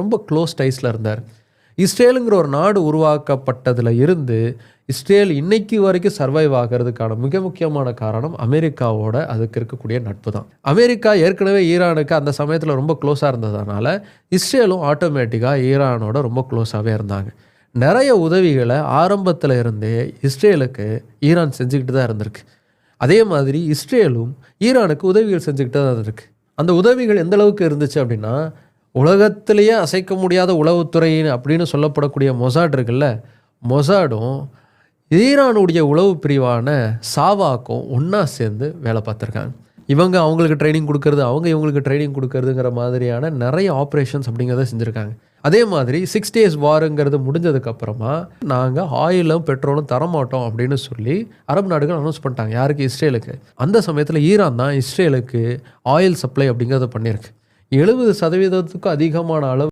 ரொம்ப க்ளோஸ் டைஸில் இருந்தார். இஸ்ரேலுங்கிற ஒரு நாடு உருவாக்கப்பட்டதில் இருந்து இஸ்ரேல் இன்னைக்கு வரைக்கும் சர்வைவ் ஆகிறதுக்கான மிக முக்கியமான காரணம் அமெரிக்காவோட அதுக்கு இருக்கக்கூடிய நட்பு தான். அமெரிக்கா ஏற்கனவே ஈரானுக்கு அந்த சமயத்தில் ரொம்ப க்ளோஸாக இருந்ததுனால இஸ்ரேலும் ஆட்டோமேட்டிக்காக ஈரானோட ரொம்ப க்ளோஸாகவே இருந்தாங்க. நிறைய உதவிகளை ஆரம்பத்தில் இருந்தே இஸ்ரேலுக்கு ஈரான் செஞ்சுக்கிட்டு தான் இருந்திருக்கு. அதே மாதிரி இஸ்ரேலும் ஈரானுக்கு உதவிகள் செஞ்சுக்கிட்டு தான் இருந்திருக்கு. அந்த உதவிகள் எந்த அளவுக்கு இருந்துச்சு அப்படின்னா உலகத்திலேயே அசைக்க முடியாத உளவுத்துறையின் அப்படின்னு சொல்லப்படக்கூடிய மொசாட் இருக்குல்ல மொசாடும் ஈரானுடைய உளவு பிரிவான சாவாக்கும் ஒன்றா சேர்ந்து வேலை பார்த்துருக்காங்க. இவங்க அவங்களுக்கு ட்ரைனிங் கொடுக்கறது அவங்க இவங்களுக்கு ட்ரைனிங் கொடுக்கறதுங்கிற மாதிரியான நிறைய ஆப்ரேஷன்ஸ் அப்படிங்கிறத செஞ்சுருக்காங்க. அதே மாதிரி சிக்ஸ் டேஸ் வாருங்கிறது முடிஞ்சதுக்கப்புறமா நாங்கள் ஆயிலும் பெட்ரோலும் தரமாட்டோம் அப்படின்னு சொல்லி அரபு நாடுகள் அனௌன்ஸ் பண்ணிட்டாங்க. யாருக்கு? இஸ்ரேலுக்கு. அந்த சமயத்தில் ஈரான் தான் இஸ்ரேலுக்கு ஆயில் சப்ளை அப்படிங்கிறத பண்ணியிருக்கு. எழுபது சதவீதத்துக்கும் அதிகமான அளவு